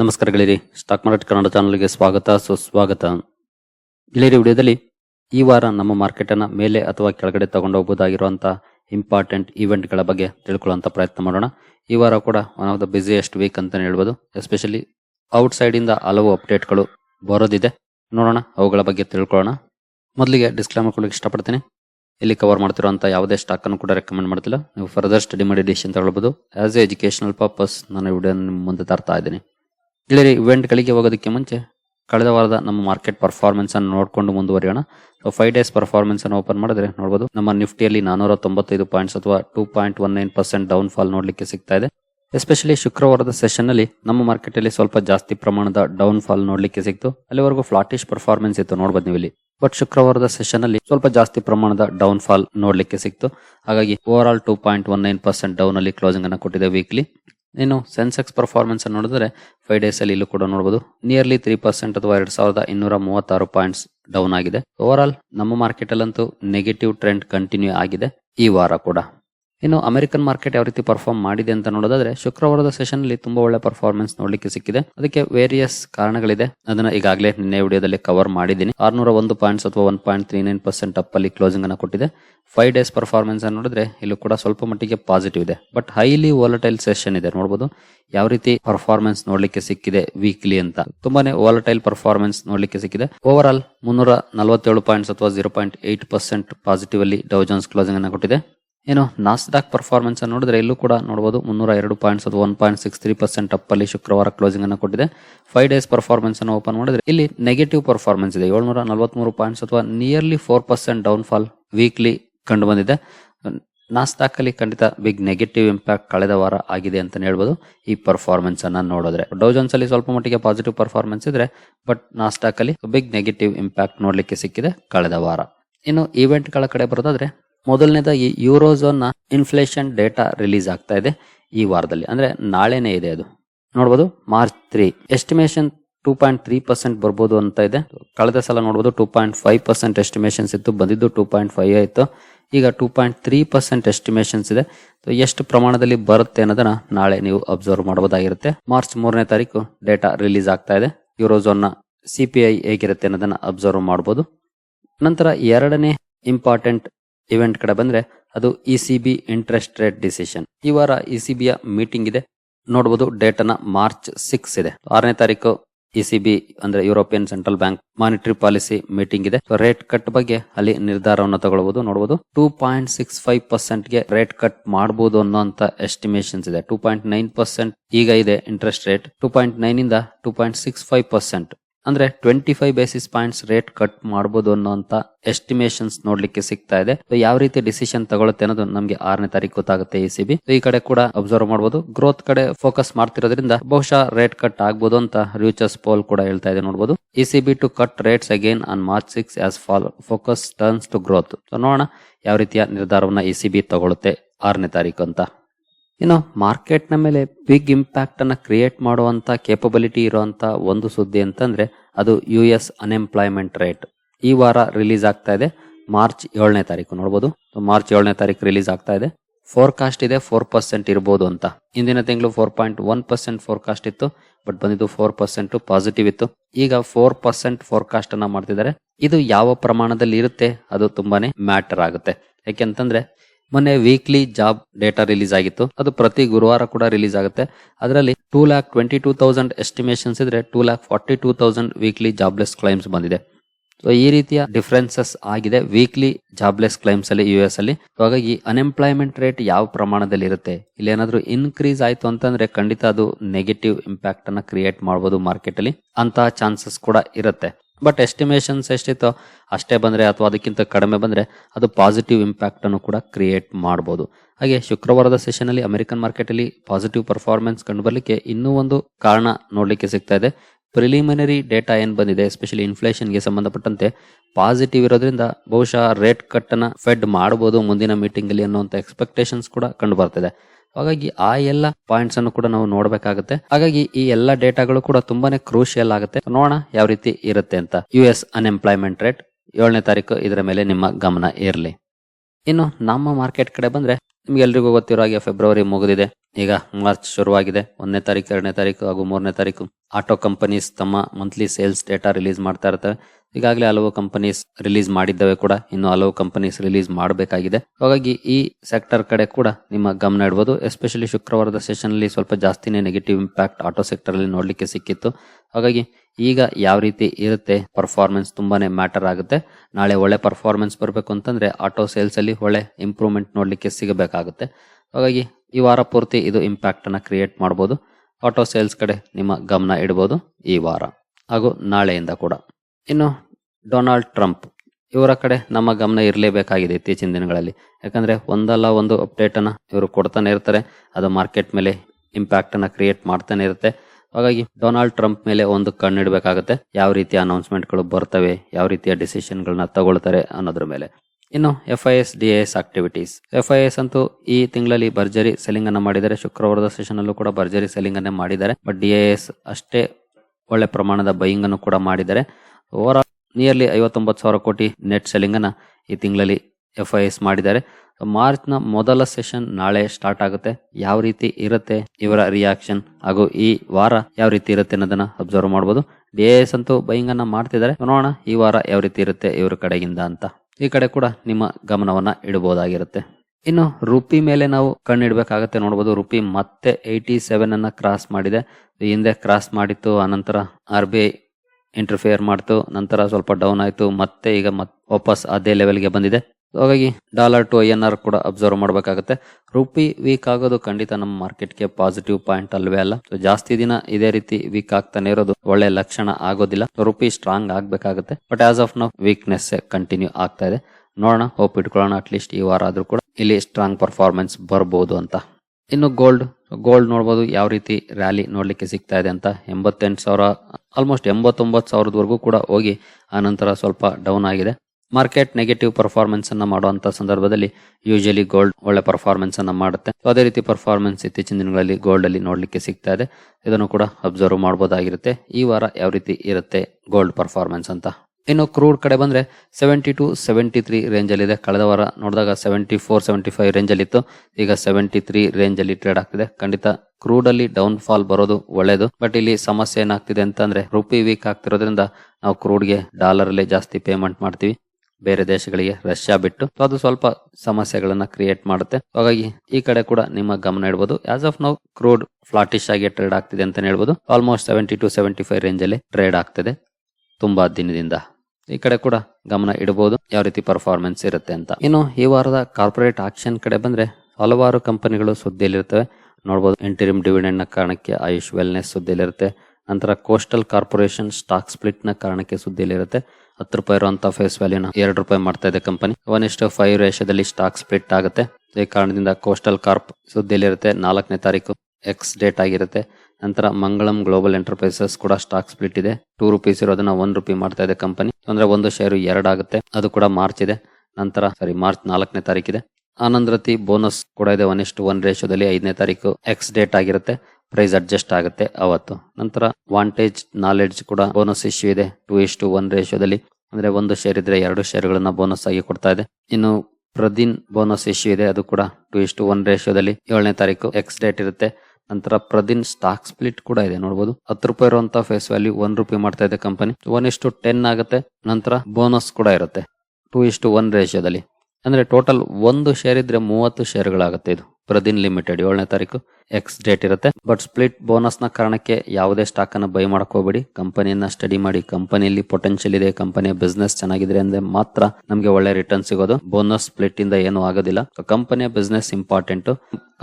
ನಮಸ್ಕಾರ ಗೆಳೆಯರಿ. Stock market Kannada ಚಾನಲ್ಗೆ ಸ್ವಾಗತ, ಸುಸ್ವಾಗತ. ಗೆಳೆಯರಿ, ವಿಡಿಯೋದಲ್ಲಿ ಈ ವಾರ ನಮ್ಮ ಮಾರ್ಕೆಟ್ ಅನ್ನ ಮೇಲೆ ಅಥವಾ ಕೆಳಗಡೆ ತಗೊಂಡು ಹೋಗಬಹುದಾಗಿರುವಂತಹ ಇಂಪಾರ್ಟೆಂಟ್ ಈವೆಂಟ್ಗಳ ಬಗ್ಗೆ ತಿಳ್ಕೊಳ್ಳುವಂತ ಪ್ರಯತ್ನ ಮಾಡೋಣ. ಈ ವಾರ ಕೂಡ one of the busiest week ಅಂತ ಹೇಳ್ಬೋದು. ಎಸ್ಪೆಷಲಿ ಔಟ್ ಸೈಡ್ ಇಂದ ಹಲವು ಅಪ್ಡೇಟ್ಗಳು ಬರೋದಿದೆ. ನೋಡೋಣ, ಅವುಗಳ ಬಗ್ಗೆ ತಿಳ್ಕೊಳ್ಳೋಣ. ಮೊದಲಿಗೆ ಡಿಸ್ಕ್ಲೈಮರ್ ಮಾಡ್ಕೊಳ್ಳೋಕೆ ಇಷ್ಟಪಡ್ತೀನಿ. ಇಲ್ಲಿ ಕವರ್ ಮಾಡ್ತಿರುವಂಥ ಯಾವುದೇ ಸ್ಟಾಕ್ ಅನ್ನು ಕೂಡ ರೆಕಮೆಂಡ್ ಮಾಡ್ತಿಲ್ಲ. ನೀವು ಫರ್ದರ್ ಸ್ಟಡಿ ಮಾಡಿ ಡಿಸಿಷನ್ ಹೇಳ್ಬೋದು ಆಸ್ ಎ ಎಜುಕೇಶನಲ್ ಪರ್ಪಸ್ ನಾನು ವಿಡಿಯೋ ಮುಂದೆ ತರ್ತಾ ಇದ್ದೀನಿ. ಗೆಳೆಯರಿ ಇವೆಂಟ್ ಗಳಿಗೆ ಹೋಗೋದಕ್ಕೆ ಮುಂಚೆ ಕಳೆದ ವಾರದ ನಮ್ಮ ಮಾರ್ಕೆಟ್ ಪರ್ಫಾರ್ಮೆನ್ಸ್ ಅನ್ನು ನೋಡಿಕೊಂಡು ಮುಂದುವರಿಯೋಣ. ಸೊ ಫೈವ್ ಡೇಸ್ ಪರ್ಫಾರ್ಮೆನ್ಸ್ ಅನ್ನು ಓಪನ್ ಮಾಡಿದ್ರೆ ನೋಡಬಹುದು ನಮ್ಮ ನಿಫ್ಟಿಯಲ್ಲಿ ನಾನೂರ ತೊಂಬತ್ತೈದು ಪಾಯಿಂಟ್ಸ್ ಅಥವಾ two point one nine percent down fall ನೋಡ್ಲಿಕ್ಕೆ ಸಿಗ್ತಾ ಇದೆ. ಎಸ್ಪೆಷಲಿ ಶುಕ್ರವಾರದ ಸೆಷನ್ ಅಲ್ಲಿ ನಮ್ಮ ಮಾರ್ಕೆಟ್ ಅಲ್ಲಿ ಸ್ವಲ್ಪ ಜಾಸ್ತಿ ಪ್ರಮಾಣದ ಡೌನ್ ಫಾಲ್ ನೋಡ್ಲಿಕ್ಕೆ ಸಿಕ್ತು. ಅಲ್ಲಿವರೆಗೂ ಫ್ಲಾಟಿಶ್ ಪರ್ಫಾರ್ಮೆನ್ಸ್ ಇತ್ತು ನೋಡಬಹುದು ನೀವು ಇಲ್ಲಿ ಬಟ್ ಶುಕ್ರವಾರದ ಸೆಷನ್ ಅಲ್ಲಿ ಸ್ವಲ್ಪ ಜಾಸ್ತಿ ಪ್ರಮಾಣದ ಡೌನ್ ಫಾಲ್ ನೋಡ್ಲಿಕ್ಕೆ ಸಿಕ್ತು. ಹಾಗಾಗಿ over all two point one nine percent down ಅಲ್ಲಿ ಕ್ಲೋಸಿಂಗ್ ಅನ್ನು ಕೊಟ್ಟಿದೆ ವೀಕ್ಲಿ ಇನ್ನು ಸೆನ್ಸೆಕ್ಸ್ ಪರ್ಫಾರ್ಮೆನ್ಸ್ ಅನ್ನು ನೋಡಿದ್ರೆ ಫೈವ್ ಡೇಸ್ ಅಲ್ಲಿ ಇಲ್ಲೂ ಕೂಡ ನೋಡಬಹುದು ನಿಯರ್ಲಿ ತ್ರೀ ಪರ್ಸೆಂಟ್ ಅಥವಾ ಎರಡ್ ಸಾವಿರದ ಇನ್ನೂರ ಮೂವತ್ತಾರು ಪಾಯಿಂಟ್ಸ್ ಡೌನ್ ಆಗಿದೆ. ಓವರ್ ಆಲ್ ನಮ್ಮ ಮಾರ್ಕೆಟ್ ಅಲ್ಲಂತೂ ನೆಗೆಟಿವ್ ಟ್ರೆಂಡ್ ಕಂಟಿನ್ಯೂ ಆಗಿದೆ ಈ ವಾರ ಕೂಡ. ಇನ್ನು ಅಮೆರಿಕನ್ ಮಾರ್ಕೆಟ್ ಯಾವ ರೀತಿ ಪರ್ಫಾರ್ಮ್ ಮಾಡಿದೆ ಅಂತ ನೋಡೋದಾದ್ರೆ ಶುಕ್ರವಾರದ ಸೆಷನ್ ಅಲ್ಲಿ ತುಂಬಾ ಒಳ್ಳೆ ಪರ್ಫಾರ್ಮೆನ್ಸ್ ನೋಡ್ಲಿಕ್ಕೆ ಸಿಕ್ಕಿದೆ. ಅದಕ್ಕೆ ವೇರಿಯಸ್ ಕಾರಣಗಳಿದೆ. ಅದನ್ನ ಈಗಾಗಲೇ ನಿನ್ನೆ ವಿಡಿಯೋದಲ್ಲಿ ಕವರ್ ಮಾಡಿದ್ದೀನಿ. ಆರ್ನೂರ ಒಂದು ಪಾಯಿಂಟ್ಸ್ ಅಥವಾ one point three nine percent up ಅಲ್ಲಿ ಕ್ಲೋಸಿಂಗ್ ಅನ್ನು ಕೊಟ್ಟಿದೆ. ಫೈವ್ ಡೇಸ್ ಪರ್ಫಾರ್ಮೆನ್ಸ್ ಅನ್ನು ನೋಡಿದ್ರೆ ಇಲ್ಲೂ ಕೂಡ ಸ್ವಲ್ಪ ಮಟ್ಟಿಗೆ ಪಾಸಿಟಿವ್ ಇದೆ. ಬಟ್ ಹೈಲಿ ವಾಲಟೈಲ್ ಸೆಷನ್ ಇದೆ. ನೋಡಬಹುದು ಯಾವ ರೀತಿ ಪರ್ಫಾರ್ಮೆನ್ಸ್ ನೋಡ್ಲಿಕ್ಕೆ ಸಿಕ್ಕಿದೆ ವೀಕ್ಲಿ ಅಂತ. ತುಂಬಾನೇ ವಾಲಟೈಲ್ ಪರ್ಫಾರ್ಮೆನ್ಸ್ ನೋಡ್ಲಿಕ್ಕೆ ಸಿಕ್ಕಿದೆ. ಓವರ್ ಆಲ್ ಮುನ್ನೂರ ನಲವತ್ತೇಳು ಪಾಯಿಂಟ್ಸ್ ಅಥವಾ zero point eight percent positive ಅಲ್ಲಿ ಡೌಜನ್ಸ್ ಕ್ಲೋಸಿಂಗ್ ಅನ್ನು ಕೊಟ್ಟಿದೆ. ಏನು ನಾಸ್ಡಾಕ್ ಪರ್ಫಾರ್ಮೆನ್ಸ್ ನೋಡಿದ್ರೆ ಇಲ್ಲೂ ಕೂಡ ನೋಡಬಹುದು ಮುನ್ನೂರ ಎರಡು ಪಾಯಿಂಟ್ಸ್ ಅದು one point six three percent up ಅಲ್ಲಿ ಶುಕ್ರವಾರ ಕ್ಲೋಸಿಂಗ್ ಅನ್ನು ಕೊಟ್ಟಿದೆ. ಫೈವ್ ಡೇಸ್ ಪರ್ಫಾರ್ಮೆನ್ಸ್ ಅನ್ನು ಓಪನ್ ಮಾಡಿದ್ರೆ ಇಲ್ಲಿ ನೆಗೆಟಿವ್ ಪರ್ಫಾರ್ಮೆನ್ಸ್ ಇದೆ. ಏಳ್ನೂರ ನಲವತ್ಮೂರು ಪಾಯಿಂಟ್ಸ್ ಅಥವಾ nearly four percent down fall weekly ಕಂಡು ಬಂದಿದೆ. ನಾಸ್ತಾಕ್ ಅಲ್ಲಿ ಖಂಡಿತ ಬಿಗ್ ನೆಗೆಟಿವ್ ಇಂಪ್ಯಾಕ್ಟ್ ಕಳೆದ ವಾರ ಆಗಿದೆ ಅಂತ ಹೇಳ್ಬೋದು ಈ ಪರ್ಫಾರ್ಮೆನ್ಸ್ ಅನ್ನ ನೋಡಿದ್ರೆ. ಡೌಜನ್ಸ್ ಅಲ್ಲಿ ಸ್ವಲ್ಪ ಮಟ್ಟಿಗೆ ಪಾಸಿಟಿವ್ ಪರ್ಫಾರ್ಮೆನ್ಸ್ ಇದ್ರೆ ಬಟ್ ನಾಸ್ಟಾಕ್ ಅಲ್ಲಿ ಬಿಗ್ ನೆಗೆಟಿವ್ ಇಂಪ್ಯಾಕ್ಟ್ ನೋಡ್ಲಿಕ್ಕೆ ಸಿಕ್ಕಿದೆ ಕಳೆದ ವಾರ. ಇನ್ನು ಈವೆಂಟ್ಗಳ ಕಡೆ ಬರೋದಾದ್ರೆ ಮೊದಲನೇದಾಗಿ ಯೂರೋಝೋನ್ನ ಇನ್ಫ್ಲೇಷನ್ ಡೇಟಾ ರಿಲೀಸ್ ಆಗ್ತಾ ಇದೆ ಈ ವಾರದಲ್ಲಿ. ಅಂದ್ರೆ ನಾಳೆನೇ ಇದೆ ಅದು. ನೋಡಬಹುದು March three estimation two point three percent ಬರ್ಬೋದು ಅಂತ ಇದೆ. ಕಳೆದ ಸಲ ನೋಡಬಹುದು two point five percent estimations ಇತ್ತು, ಬಂದಿದ್ದು ಟೂ ಪಾಯಿಂಟ್ ಫೈವ್ ಆಯಿತು. ಈಗ two point three percent estimations ಇದೆ. ಎಷ್ಟು ಪ್ರಮಾಣದಲ್ಲಿ ಬರುತ್ತೆ ಅನ್ನೋದನ್ನ ನಾಳೆ ನೀವು ಅಬ್ಸರ್ವ್ ಮಾಡಬಹುದಾಗಿರುತ್ತೆ ಮಾರ್ಚ್ ಮೂರನೇ ತಾರೀಕು ಡೇಟಾ ರಿಲೀಸ್ ಆಗ್ತಾ ಇದೆ. ಯೂರೋಝೋನ್ನ ಸಿ ಪಿ ಐ ಹೇಗಿರುತ್ತೆ ಅನ್ನೋದನ್ನ ಅಬ್ಸರ್ವ್ ಮಾಡಬಹುದು ನಂತರ ಎರಡನೇ ಇಂಪಾರ್ಟೆಂಟ್ ಇವೆಂಟ್ ಕಡೆ ಬಂದ್ರೆ ಅದು E C B interest rate decision. ಈ ವಾರ ಇ ಸಿ ಬಿಯ ಮೀಟಿಂಗ್ ಇದೆ. ನೋಡಬಹುದು ಡೇಟ್ ಅನ್ನ ಮಾರ್ಚ್ ಸಿಕ್ಸ್ ಇದೆ. ಆರನೇ ತಾರೀಕು ಇ ಸಿ ಬಿ ಅಂದ್ರೆ European central bank monetary policy meeting ಇದೆ. ರೇಟ್ ಕಟ್ ಬಗ್ಗೆ ಅಲ್ಲಿ ನಿರ್ಧಾರವನ್ನು ತಗೊಳ್ಬಹುದು ನೋಡಬಹುದು ಟೂ ಪಾಯಿಂಟ್ ಸಿಕ್ಸ್ ಫೈವ್ ಪರ್ಸೆಂಟ್ಗೆ ರೇಟ್ ಕಟ್ ಮಾಡಬಹುದು ಅನ್ನೋಂತ ಎಸ್ಟಿಮೇಷನ್ಸ್ ಇದೆ. ಟೂ ಪಾಯಿಂಟ್ ನೈನ್ ಪರ್ಸೆಂಟ್ ಈಗ ಇದೆ interest rate. Two point nine ಇಂದ two point six five percent. ಅಂದ್ರೆ twenty five basis points rate cut ಮಾಡಬಹುದು ಅನ್ನೋಂತ ಎಸ್ಟಿಮೇಷನ್ಸ್ ನೋಡ್ಲಿಕ್ಕೆ ಸಿಗ್ತಾ ಇದೆ. ಯಾವ ರೀತಿ ಡಿಸಿಷನ್ ತಗೊಳುತ್ತೆ ಅನ್ನೋದು ನಮಗೆ ಆರನೇ ತಾರೀಕು ಗೊತ್ತಾಗುತ್ತೆ ಇ ಸಿ ಬಿ ಈ ಕಡೆ ಕೂಡ ಅಬ್ಸರ್ವ್ ಮಾಡಬಹುದು ಗ್ರೋತ್ ಕಡೆ ಫೋಕಸ್ ಮಾಡ್ತಿರೋದ್ರಿಂದ ಬಹುಶಃ ರೇಟ್ ಕಟ್ ಆಗ್ಬೋದು ಅಂತ ರ್ಯೂಚರ್ಸ್ ಪೋಲ್ ಕೂಡ ಹೇಳ್ತಾ ಇದೆ ನೋಡಬಹುದು E C B to cut rates again on March six as fall focus turns to growth ನೋಡೋಣ ಯಾವ ರೀತಿಯ ನಿರ್ಧಾರವನ್ನ ಇ ಸಿ ಬಿ ತಗೊಳುತ್ತೆ ಆರನೇ ತಾರೀಕು ಅಂತ. ಇನ್ನು ಮಾರ್ಕೆಟ್ನ ಮೇಲೆ ಬಿಗ್ ಇಂಪ್ಯಾಕ್ಟ್ ಅನ್ನ ಕ್ರಿಯೇಟ್ ಮಾಡುವಂತ ಕೇಪಬಿಲಿಟಿ ಇರುವಂತ ಒಂದು ಸುದ್ದಿ ಅಂತಂದ್ರೆ ಅದು ಯು ಎಸ್ ಅನ್ಎಂಪ್ಲಾಯ್ಮೆಂಟ್ ರೇಟ್ ಈ ವಾರ ರಿಲೀಸ್ ಆಗ್ತಾ ಇದೆ. ಮಾರ್ಚ್ ಏಳನೇ ತಾರೀಕು ನೋಡಬಹುದು ಮಾರ್ಚ್ ಏಳನೇ ತಾರೀಕು ರಿಲೀಸ್ ಆಗ್ತಾ ಇದೆ. ಫೋರ್ಕಾಸ್ಟ್ ಇದೆ ಫೋರ್ ಪರ್ಸೆಂಟ್ ಇರಬಹುದು ಅಂತ. ಇಂದಿನ ತಿಂಗಳು four point one percent forecast ಇತ್ತು ಬಟ್ ಬಂದಿದ್ದು ಫೋರ್ ಪರ್ಸೆಂಟ್ ಪಾಸಿಟಿವ್ ಇತ್ತು. ಈಗ ಫೋರ್ ಪರ್ಸೆಂಟ್ ಫೋರ್ಕಾಸ್ಟ್ ಅನ್ನ ಮಾಡ್ತಿದ್ದಾರೆ. ಇದು ಯಾವ ಪ್ರಮಾಣದಲ್ಲಿ ಇರುತ್ತೆ ಅದು ತುಂಬಾನೇ ಮ್ಯಾಟರ್ ಆಗುತ್ತೆ. ಯಾಕೆಂತಂದ್ರೆ ಮೊನ್ನೆ ವೀಕ್ಲಿ ಜಾಬ್ ಡೇಟಾ ರಿಲೀಸ್ ಆಗಿತ್ತು. ಅದು ಪ್ರತಿ ಗುರುವಾರ ಕೂಡ ರಿಲೀಸ್ ಆಗುತ್ತೆ. ಅದರಲ್ಲಿ two lakh twenty two thousand estimations ಇದ್ರೆ two lakh forty two thousand weekly jobless claims ಬಂದಿದೆ. ಸೊ ಈ ರೀತಿಯ ಡಿಫ್ರೆನ್ಸಸ್ ಆಗಿದೆ ವೀಕ್ಲಿ ಜಾಬ್ಲೆಸ್ ಕ್ಲೈಮ್ಸ್ ಅಲ್ಲಿ ಯು ಎಸ್ ಅಲ್ಲಿ. ಹಾಗಾಗಿ ಅನ್ಎಂಪ್ಲಾಯ್ಮೆಂಟ್ ರೇಟ್ ಯಾವ ಪ್ರಮಾಣದಲ್ಲಿ ಇರುತ್ತೆ? ಇಲ್ಲಿ ಏನಾದ್ರೂ ಇನ್ಕ್ರೀಸ್ ಆಯ್ತು ಅಂತಂದ್ರೆ ಖಂಡಿತ ಅದು ನೆಗೆಟಿವ್ ಇಂಪ್ಯಾಕ್ಟ್ ಅನ್ನ ಕ್ರಿಯೇಟ್ ಮಾಡಬಹುದು ಮಾರ್ಕೆಟ್ ಅಲ್ಲಿ. ಅಂತಹ ಚಾನ್ಸಸ್ ಕೂಡ ಇರುತ್ತೆ. ಬಟ್ ಎಸ್ಟಿಮೇಷನ್ಸ್ ಎಷ್ಟಿತ್ತು ಅಷ್ಟೇ ಬಂದರೆ ಅಥವಾ ಅದಕ್ಕಿಂತ ಕಡಿಮೆ ಬಂದರೆ ಅದು ಪಾಸಿಟಿವ್ ಇಂಪ್ಯಾಕ್ಟನ್ನು ಕೂಡ ಕ್ರಿಯೇಟ್ ಮಾಡ್ಬೋದು. ಹಾಗೆ ಶುಕ್ರವಾರದ ಸೆಷನ್ ಅಲ್ಲಿ ಅಮೆರಿಕನ್ ಮಾರ್ಕೆಟಲ್ಲಿ ಪಾಸಿಟಿವ್ ಪರ್ಫಾರ್ಮೆನ್ಸ್ ಕಂಡು ಬರಲಿಕ್ಕೆ ಇನ್ನೂ ಒಂದು ಕಾರಣ ನೋಡಲಿಕ್ಕೆ ಸಿಗ್ತಾ ಇದೆ. ಪ್ರಿಲಿಮಿನರಿ ಡೇಟಾ ಏನು ಬಂದಿದೆ ಎಸ್ಪೆಷಲಿ ಇನ್ಫ್ಲೇಷನ್ಗೆ ಸಂಬಂಧಪಟ್ಟಂತೆ ಪಾಸಿಟಿವ್ ಇರೋದ್ರಿಂದ ಬಹುಶಃ ರೇಟ್ ಕಟ್ಟನ್ನು ಫೆಡ್ ಮಾಡಬಹುದು ಮುಂದಿನ ಮೀಟಿಂಗ್ ಅಲ್ಲಿ ಅನ್ನುವಂತ ಎಕ್ಸ್ಪೆಕ್ಟೇಷನ್ಸ್ ಕೂಡ ಕಂಡು ಬರ್ತಿದೆ. ಹಾಗಾಗಿ ಆ ಎಲ್ಲ ಪಾಯಿಂಟ್ಸ್ ಅನ್ನು ಕೂಡ ನಾವು ನೋಡಬೇಕಾಗುತ್ತೆ. ಹಾಗಾಗಿ ಈ ಎಲ್ಲ ಡೇಟಾಗಳು ಕೂಡ ತುಂಬಾನೇ ಕ್ರೂಷಿಯಲ್ ಆಗುತ್ತೆ. ನೋಡೋಣ ಯಾವ ರೀತಿ ಇರುತ್ತೆ ಅಂತ. ಯು ಎಸ್ ಅನ್ಎಂಪ್ಲಾಯ್ಮೆಂಟ್ ರೇಟ್ ಏಳನೇ ತಾರೀಕು ಇದರ ಮೇಲೆ ನಿಮ್ಮ ಗಮನ ಇರಲಿ. ಇನ್ನು ನಮ್ಮ ಮಾರ್ಕೆಟ್ ಕಡೆ ಬಂದ್ರೆ ನಿಮ್ಗೆ ಎಲ್ರಿಗೂ ಗೊತ್ತಿರೋ ಹಾಗೆ ಫೆಬ್ರವರಿ ಮುಗಿದಿದೆ. ಈಗ ಮಾರ್ಚ್ ಶುರುವಾಗಿದೆ. ಒಂದನೇ ತಾರೀಕು, ಎರಡನೇ ತಾರೀಕು ಹಾಗೂ ಮೂರನೇ ತಾರೀಕು. ಆಟೋ ಕಂಪನೀಸ್ ತಮ್ಮ ಮಂತ್ಲಿ ಸೇಲ್ಸ್ ಡೇಟಾ ರಿಲೀಸ್ ಮಾಡ್ತಾ ಇರ್ತವೆ ಈಗಾಗಲೇ ಹಲವು ಕಂಪನೀಸ್ ರಿಲೀಸ್ ಮಾಡಿದ್ದಾವೆ ಕೂಡ, ಇನ್ನು ಹಲವು ಕಂಪನೀಸ್ ರಿಲೀಸ್ ಮಾಡಬೇಕಾಗಿದೆ. ಹಾಗಾಗಿ ಈ ಸೆಕ್ಟರ್ ಕಡೆ ಕೂಡ ನಿಮ್ಮ ಗಮನ ಇಡಬಹುದು ಎಸ್ಪೆಷಲಿ ಶುಕ್ರವಾರದ ಸೆಷನ್ ಅಲ್ಲಿ ಸ್ವಲ್ಪ ಜಾಸ್ತಿನೇ ನೆಗೆಟಿವ್ ಇಂಪ್ಯಾಕ್ಟ್ ಆಟೋ ಸೆಕ್ಟರ್ ಅಲ್ಲಿ ನೋಡ್ಲಿಕ್ಕೆ ಸಿಕ್ಕಿತ್ತು. ಹಾಗಾಗಿ ಈಗ ಯಾವ ರೀತಿ ಇರುತ್ತೆ ಪರ್ಫಾರ್ಮೆನ್ಸ್ ತುಂಬಾನೇ ಮ್ಯಾಟರ್ ಆಗುತ್ತೆ. ನಾಳೆ ಒಳ್ಳೆ ಪರ್ಫಾರ್ಮೆನ್ಸ್ ಬರಬೇಕು ಅಂತಂದ್ರೆ ಆಟೋ ಸೇಲ್ಸ್ ಅಲ್ಲಿ ಒಳ್ಳೆ ಇಂಪ್ರೂವ್ಮೆಂಟ್ ನೋಡ್ಲಿಕ್ಕೆ ಸಿಗಬೇಕಾಗುತ್ತೆ. ಹಾಗಾಗಿ ಈ ವಾರ ಪೂರ್ತಿ ಇದು ಇಂಪ್ಯಾಕ್ಟ್ ಅನ್ನ ಕ್ರಿಯೇಟ್ ಮಾಡಬಹುದು ಆಟೋ ಸೇಲ್ಸ್ ಕಡೆ ನಿಮ್ಮ ಗಮನ ಇಡಬಹುದು ಈ ವಾರ, ಹಾಗೂ ನಾಳೆಯಿಂದ ಕೂಡ. ಇನ್ನು ಡೊನಾಲ್ಡ್ ಟ್ರಂಪ್. ಇವರ ಕಡೆ ನಮ್ಮ ಗಮನ ಇರಲೇಬೇಕಾಗಿದೆ ಇತ್ತೀಚಿನ ದಿನಗಳಲ್ಲಿ. ಯಾಕಂದ್ರೆ ಒಂದಲ್ಲ ಒಂದು ಅಪ್ಡೇಟ್ ಅನ್ನ ಇವರು ಕೊಡ್ತಾನೆ ಇರ್ತಾರೆ. ಅದು ಮಾರ್ಕೆಟ್ ಮೇಲೆ ಇಂಪ್ಯಾಕ್ಟ್ ಅನ್ನ ಕ್ರಿಯೇಟ್ ಮಾಡ್ತಾನೆ ಇರುತ್ತೆ. ಹಾಗಾಗಿ ಡೊನಾಲ್ಡ್ ಟ್ರಂಪ್ ಮೇಲೆ ಒಂದು ಕಣ್ಣಿಡಬೇಕಾಗುತ್ತೆ. ಯಾವ ರೀತಿಯ ಅನೌನ್ಸ್ಮೆಂಟ್ಗಳು ಬರ್ತವೆ, ಯಾವ ರೀತಿಯ ಡಿಸಿಷನ್ಗಳನ್ನ ತಗೊಳ್ತಾರೆ ಅನ್ನೋದ್ರ ಮೇಲೆ. ಇನ್ನು F I S D S activities F I S ಅಂತೂ ಈ ತಿಂಗಳಲ್ಲಿ ಭರ್ಜರಿ ಸೆಲ್ಲಿಂಗ್ ಅನ್ನ ಮಾಡಿದ್ದಾರೆ. ಶುಕ್ರವಾರದ ಸೆಷನ್ ಅಲ್ಲೂ ಕೂಡ ಭರ್ಜರಿ ಸೆಲ್ಲಿಂಗ್ ಅನ್ನೇ ಮಾಡಿದ್ದಾರೆ ಬಟ್ ಡಿ ಎಸ್ ಅಷ್ಟೇ ಒಳ್ಳೆ ಪ್ರಮಾಣದ ಬೈಯಿಂಗ್ ಅನ್ನು ಕೂಡ ಮಾಡಿದ್ದಾರೆ. ಓವರ್ ನಿಯರ್ಲಿ ಐವತ್ತೊಂಬತ್ತು ಸಾವಿರ ಕೋಟಿ ನೆಟ್ ಸೆಲ್ಲಿಂಗ್ ಅನ್ನ ಈ ತಿಂಗಳಲ್ಲಿ ಎಫ್ ಐ ಎಸ್ ಮಾಡಿದ್ದಾರೆ. ಮಾರ್ಚ್ನ ಮೊದಲ ಸೆಷನ್ ನಾಳೆ ಸ್ಟಾರ್ಟ್ ಆಗುತ್ತೆ. ಯಾವ ರೀತಿ ಇರುತ್ತೆ ಇವರ ರಿಯಾಕ್ಷನ್ ಹಾಗೂ ಈ ವಾರ ಯಾವ ರೀತಿ ಇರುತ್ತೆ ಅನ್ನೋದನ್ನ ಅಬ್ಸರ್ವ್ ಮಾಡಬಹುದು ಡಿ ಎಸ್ ಅಂತೂ ಬೈಯಿಂಗ್ ಅನ್ನ ಮಾಡ್ತಿದ್ದಾರೆ. ನೋಡೋಣ ಈ ವಾರ ಯಾವ ರೀತಿ ಇರುತ್ತೆ ಇವರ ಕಡೆಗಿಂದ ಅಂತ. ಈ ಕಡೆ ಕೂಡ ನಿಮ್ಮ ಗಮನವನ್ನ ಇಡಬಹುದಾಗಿರುತ್ತೆ. ಇನ್ನು ರುಪಿ ಮೇಲೆ ನಾವು ಕಣ್ಣಿಡಬೇಕಾಗತ್ತೆ ನೋಡಬಹುದು ರುಪಿ ಮತ್ತೆ ಏಯ್ಟಿ ಸೆವೆನ್ ಅನ್ನ ಕ್ರಾಸ್ ಮಾಡಿದೆ. ಹಿಂದೆ ಕ್ರಾಸ್ ಮಾಡಿತ್ತು, ಆನಂತರ ಆರ್ ಬಿ ಐ ಇಂಟರ್ಫಿಯರ್ ಮಾಡ್ತು, ನಂತರ ಸ್ವಲ್ಪ ಡೌನ್ ಆಯಿತು, ಮತ್ತೆ ಈಗ ಮತ್ ವಾಪಸ್ ಅದೇ ಲೆವೆಲ್ಗೆ ಬಂದಿದೆ. ಹಾಗಾಗಿ dollar to I N R ಕೂಡ ಅಬ್ಸರ್ವ್ ಮಾಡಬೇಕಾಗುತ್ತೆ. ರೂಪಿ ವೀಕ್ ಆಗೋದು ಖಂಡಿತ ನಮ್ಮ ಮಾರ್ಕೆಟ್ಗೆ ಪಾಸಿಟಿವ್ ಪಾಯಿಂಟ್ ಅಲ್ವೇ ಅಲ್ಲ. ಸೊ ಜಾಸ್ತಿ ದಿನ ಇದೇ ರೀತಿ ವೀಕ್ ಆಗ್ತಾನೆ ಇರೋದು ಒಳ್ಳೆ ಲಕ್ಷಣ ಆಗೋದಿಲ್ಲ. Rupee strong ಆಗಬೇಕಾಗುತ್ತೆ. But as of now weakness continue ಆಗ್ತಾ ಇದೆ. ನೋಡೋಣ ಹೋಪ್ ಇಟ್ಕೊಳ್ಳೋಣ ಅಟ್ಲೀಸ್ಟ್ ಈ ವಾರ ಆದರೂ ಕೂಡ ಇಲ್ಲಿ ಸ್ಟ್ರಾಂಗ್ ಪರ್ಫಾರ್ಮೆನ್ಸ್ ಬರ್ಬೋದು ಅಂತ. ಇನ್ನು ಗೋಲ್ಡ್ ಗೋಲ್ಡ್ ನೋಡಬಹುದು ಯಾವ ರೀತಿ ರ್ಯಾಲಿ ನೋಡ್ಲಿಕ್ಕೆ ಸಿಗ್ತಾ ಇದೆ ಅಂತ. ಎಂಬತ್ತೆಂಟು ಸಾವಿರ ಆಲ್ಮೋಸ್ಟ್ ಎಂಬತ್ತೊಂಬತ್ತು ಸಾವಿರದವರೆಗೂ ಕೂಡ ಹೋಗಿ ಆನಂತರ ಸ್ವಲ್ಪ ಡೌನ್ ಆಗಿದೆ. ಮಾರ್ಕೆಟ್ ನೆಗೆಟಿವ್ ಪರ್ಫಾರ್ಮೆನ್ಸ್ ಅನ್ನ ಮಾಡುವಂತ ಸಂದರ್ಭದಲ್ಲಿ ಯೂಶಲಿ ಗೋಲ್ಡ್ ಒಳ್ಳೆ ಪರ್ಫಾರ್ಮೆನ್ಸ್ ಅನ್ನ ಮಾಡುತ್ತೆ. ಅದೇ ರೀತಿ ಪರ್ಫಾರ್ಮೆನ್ಸ್ ಇತ್ತೀಚಿನ ದಿನಗಳಲ್ಲಿ ಗೋಲ್ಡ್ ಅಲ್ಲಿ ನೋಡ್ಲಿಕ್ಕೆ ಸಿಗ್ತಾ ಇದೆ. ಇದನ್ನು ಕೂಡ ಅಬ್ಸರ್ವ್ ಮಾಡಬಹುದಾಗಿರುತ್ತೆ ಈ ವಾರ ಯಾವ ರೀತಿ ಇರುತ್ತೆ ಗೋಲ್ಡ್ ಪರ್ಫಾರ್ಮೆನ್ಸ್ ಅಂತ. ಇನ್ನು ಕ್ರೂಡ್ ಕಡೆ ಬಂದರೆ ಸೆವೆಂಟಿ ಟು ಸೆವೆಂಟಿ ತ್ರೀ ರೇಂಜಲ್ಲಿದೆ ಕಳೆದ ವಾರ ನೋಡಿದಾಗ ಸೆವೆಂಟಿ ಫೋರ್ ಸೆವೆಂಟಿ ಫೈವ್ ರೇಂಜಲ್ಲಿತ್ತು ಈಗ ಸೆವೆಂಟಿ ತ್ರೀ ರೇಂಜಲ್ಲಿ ಟ್ರೇಡ್ ಆಗ್ತಿದೆ. ಖಂಡಿತ ಕ್ರೂಡ್ ಅಲ್ಲಿ ಡೌನ್ ಫಾಲ್ ಬರೋದು ಒಳ್ಳೇದು. ಬಟ್ ಇಲ್ಲಿ ಸಮಸ್ಯೆ ಏನಾಗ್ತಿದೆ ಅಂತಂದ್ರೆ ರುಪಿ ವೀಕ್ ಆಗ್ತಿರೋದ್ರಿಂದ ನಾವು ಕ್ರೂಡ್ಗೆ ಡಾಲರ್ ಅಲ್ಲಿ ಜಾಸ್ತಿ ಪೇಮೆಂಟ್ ಮಾಡ್ತೀವಿ. ಬೇರೆ ದೇಶಗಳಿಗೆ ರಷ್ಯಾ ಬಿಟ್ಟು. ಅದು ಸ್ವಲ್ಪ ಸಮಸ್ಯೆಗಳನ್ನ ಕ್ರಿಯೇಟ್ ಮಾಡುತ್ತೆ. ಹಾಗಾಗಿ ಈ ಕಡೆ ಕೂಡ ನಿಮ್ಮ ಗಮನ ಇಡಬಹುದು as of now crude flattish ಆಗಿ ಟ್ರೇಡ್ ಆಗ್ತಿದೆ ಅಂತ ಹೇಳ್ಬೋದು. Almost seventy two seventy five ರೇಂಜಲ್ಲಿ ಟ್ರೇಡ್ ಆಗ್ತಿದೆ. ತುಂಬಾ ದಿನದಿಂದ. ಈ ಕಡೆ ಕೂಡ ಗಮನ ಇಡಬಹುದು. ಯಾವ ರೀತಿ ಪರ್ಫಾರ್ಮೆನ್ಸ್ ಇರುತ್ತೆ ಅಂತ. ಇನ್ನು ಈ ವಾರದ ಕಾರ್ಪೊರೇಟ್ ಆಕ್ಷನ್ ಕಡೆ ಬಂದ್ರೆ ಹಲವಾರು ಕಂಪನಿಗಳು ಸುದ್ದಿಯಲ್ಲಿರ್ತವೆ ನೋಡಬಹುದು ಇಂಟರಿಮ್ ಡಿವಿಡೆಂಡ್ನ ಕಾರಣಕ್ಕೆ ಆಯುಷ್ ವೆಲ್ನೆಸ್ ಸುದ್ದಿಯಲ್ಲಿರುತ್ತೆ. ನಂತರ ಕೋಸ್ಟಲ್ ಕಾರ್ಪೊರೇಷನ್ ಸ್ಟಾಕ್ ಸ್ಪ್ಲಿಟ್ನ ಕಾರಣಕ್ಕೆ ಸುದ್ದಿಯಲ್ಲಿರುತ್ತೆ. ಹತ್ತು ರೂಪಾಯಿ ಇರುವಂತಹ ಫೇಸ್ ವ್ಯಾಲ್ಯೂನ ಎರಡು ರೂಪಾಯಿ ಮಾಡ್ತಾ ಇದೆ ಕಂಪನಿ ಒನ್ ಇಷ್ಟು ಫೈವ್ ರೇಷದಲ್ಲಿ ಸ್ಟಾಕ್ ಸ್ಪ್ಲಿಟ್ ಆಗುತ್ತೆ. ಈ ಕಾರಣದಿಂದ ಕೋಸ್ಟಲ್ ಕಾರ್ಪ್ ಸುದ್ದಿಯಲ್ಲಿರುತ್ತೆ. ನಾಲ್ಕನೇ ತಾರೀಕು ಎಕ್ಸ್ ಡೇಟ್ ಆಗಿರುತ್ತೆ. ನಂತರ ಮಂಗಳಂ ಗ್ಲೋಬಲ್ ಎಂಟರ್ಪ್ರೈಸಸ್ ಕೂಡ ಸ್ಟಾಕ್ ಸ್ಪ್ಲಿಟ್ ಇದೆ. ಟೂ ರುಪೀಸ್ ಇರೋದನ್ನ ಒನ್ ರುಪಿ ಮಾಡ್ತಾ ಇದೆ ಕಂಪನಿ ಅಂದ್ರೆ ಒಂದು ಶೇರು ಎರಡ್ ಆಗುತ್ತೆ. ಅದು ಕೂಡ ಮಾರ್ಚ್ ಇದೆ. ನಂತರ ಸಾರಿ ಮಾರ್ಚ್ ನಾಲ್ಕನೇ ತಾರೀಕಿದೆ ಇದೆ. ರತಿ ಬೋನಸ್ ಕೂಡ ಇದೆ. ಒನ್ ಇಷ್ಟು ಒನ್ ರೇಷೋದಲ್ಲಿ ಐದನೇ ತಾರೀಕು ಎಕ್ಸ್ ಡೇಟ್ ಆಗಿರುತ್ತೆ. ಪ್ರೈಸ್ ಅಡ್ಜಸ್ಟ್ ಆಗುತ್ತೆ ಅವತ್ತು. ನಂತರ ವಾಂಟೇಜ್ ನಾಲೆಡ್ಜ್ ಕೂಡ ಬೋನಸ್ ಇಶ್ಯೂ ಇದೆ. ಟೂ ಇಷ್ಟು ಒನ್ ರೇಷೋದಲ್ಲಿ ಅಂದ್ರೆ ಒಂದು ಶೇರ್ ಇದ್ರೆ ಎರಡು ಶೇರ್ಗಳನ್ನ ಬೋನಸ್ ಆಗಿ ಕೊಡ್ತಾ ಇದೆ. ಇನ್ನು ಪ್ರದೀನ್ ಬೋನಸ್ ಇಶ್ಯೂ ಇದೆ. ಅದು ಕೂಡ ಟೂ ಇಷ್ಟು ಒನ್ ರೇಷಿಯೋದಲ್ಲಿ ಏಳನೇ ತಾರೀಕು ಎಕ್ಸ್ ಡೇಟ್ ಇರುತ್ತೆ. ನಂತರ ಪ್ರದಿನ್ ಸ್ಟಾಕ್ ಸ್ಪ್ಲಿಟ್ ಕೂಡ ಇದೆ ನೋಡಬಹುದು ಹತ್ತು ರೂಪಾಯಿ ಇರುವಂತಹ ಫೇಸ್ ವ್ಯಾಲ್ಯೂ ಒನ್ ರೂಪಾಯಿ ಮಾಡ್ತಾ ಇದೆ ಕಂಪನಿ ಒನ್ ಇಷ್ಟು ಟೆನ್ ಆಗುತ್ತೆ, ನಂತರ ಬೋನಸ್ ಕೂಡ ಇರುತ್ತೆ. ಟೂ ಇಷ್ಟು ಒನ್ ರೇಷಿಯೋದಲ್ಲಿ ಅಂದ್ರೆ ಟೋಟಲ್ ಒಂದು ಶೇರ್ ಇದ್ರೆ ಮೂವತ್ತು ಶೇರ್ಗಳಾಗುತ್ತೆ ಇದು. ಪ್ರದಿನ್ ಲಿಮಿಟೆಡ್ ಏಳನೇ ತಾರೀಕು ಎಕ್ಸ್ ಡೇಟ್ ಇರುತ್ತೆ. ಬಟ್ ಸ್ಪ್ಲಿಟ್ ಬೋನಸ್ನ ಕಾರಣಕ್ಕೆ ಯಾವುದೇ ಸ್ಟಾಕ್ ಅನ್ನು ಬೈ ಮಾಡಕ್ ಹೋಗ್ಬೇಡಿ. ಕಂಪನಿಯನ್ನ ಸ್ಟಡಿ ಮಾಡಿ ಕಂಪನಿಯಲ್ಲಿ ಪೊಟೆನ್ಶಿಯಲ್ ಇದೆ ಕಂಪನಿಯ ಬಿಸ್ನೆಸ್ ಚೆನ್ನಾಗಿದೆ ಅಂದ್ರೆ ಮಾತ್ರ ನಮಗೆ ಒಳ್ಳೆ ರಿಟರ್ನ್ ಸಿಗೋದು. ಬೋನಸ್ ಸ್ಪ್ಲಿಟ್ ಇಂದ ಏನು ಆಗೋದಿಲ್ಲ. ಕಂಪನಿಯ ಬಿಸ್ನೆಸ್ ಇಂಪಾರ್ಟೆಂಟ್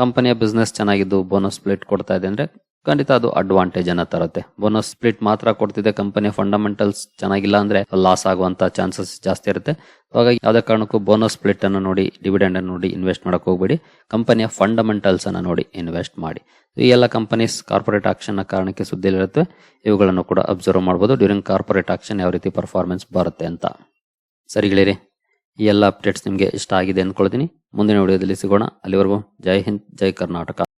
ಕಂಪನಿಯ ಬಿಸ್ನೆಸ್ ಚೆನ್ನಾಗಿದ್ದು ಬೋನಸ್ ಸ್ಪ್ಲಿಟ್ ಕೊಡ್ತಾ ಇದೆ ಅಂದ್ರೆ ಖಂಡಿತ ಅದು ಅಡ್ವಾಂಟೇಜ್ ಅನ್ನ ತರುತ್ತೆ. ಬೋನಸ್ ಸ್ಪ್ಲಿಟ್ ಮಾತ್ರ ಕೊಡ್ತಿದೆ ಕಂಪನಿಯ ಫಂಡಮೆಂಟಲ್ಸ್ ಚೆನ್ನಾಗಿಲ್ಲ ಅಂದ್ರೆ ಲಾಸ್ ಆಗುವಂತ ಚಾನ್ಸಸ್ ಜಾಸ್ತಿ ಇರುತ್ತೆ. ಹಾಗಾಗಿ ಯಾವುದೇ ಕಾರಣಕ್ಕೂ ಬೋನಸ್ ಸ್ಪ್ಲಿಟ್ ಅನ್ನು ನೋಡಿ ಡಿವಿಡೆಂಡ್ ಅನ್ನು ನೋಡಿ ಇನ್ವೆಸ್ಟ್ ಮಾಡಕ್ ಹೋಗ್ಬೇಡಿ. ಕಂಪನಿಯ ಫಂಡಮೆಂಟಲ್ಸ್ ಅನ್ನ ನೋಡಿ ಇನ್ವೆಸ್ಟ್ ಮಾಡಿ. ಈ ಎಲ್ಲ ಕಂಪನೀಸ್ ಕಾರ್ಪೊರೇಟ್ ಆಕ್ಷನ್ನ ಕಾರಣಕ್ಕೆ ಸುದ್ದಿಲಿರುತ್ತೆ ಇವುಗಳನ್ನು ಕೂಡ ಅಬ್ಸರ್ವ್ ಮಾಡಬಹುದು ಡ್ಯೂರಿಂಗ್ ಕಾರ್ಪೊರೇಟ್ ಆಕ್ಷನ್ ಯಾವ ರೀತಿ ಪರ್ಫಾರ್ಮೆನ್ಸ್ ಬರುತ್ತೆ ಅಂತ. ಸರಿ ಗೆಳೆಯರಿ, ಈ ಎಲ್ಲ ಅಪ್ಡೇಟ್ಸ್ ನಿಮಗೆ ಇಷ್ಟ ಆಗಿದೆ ಅಂದ್ಕೊಳ್ತೀನಿ. ಮುಂದಿನ ವಿಡಿಯೋದಲ್ಲಿ ಸಿಗೋಣ. ಅಲ್ಲಿವರೆಗೂ ಜೈ ಹಿಂದ್, ಜೈ ಕರ್ನಾಟಕ.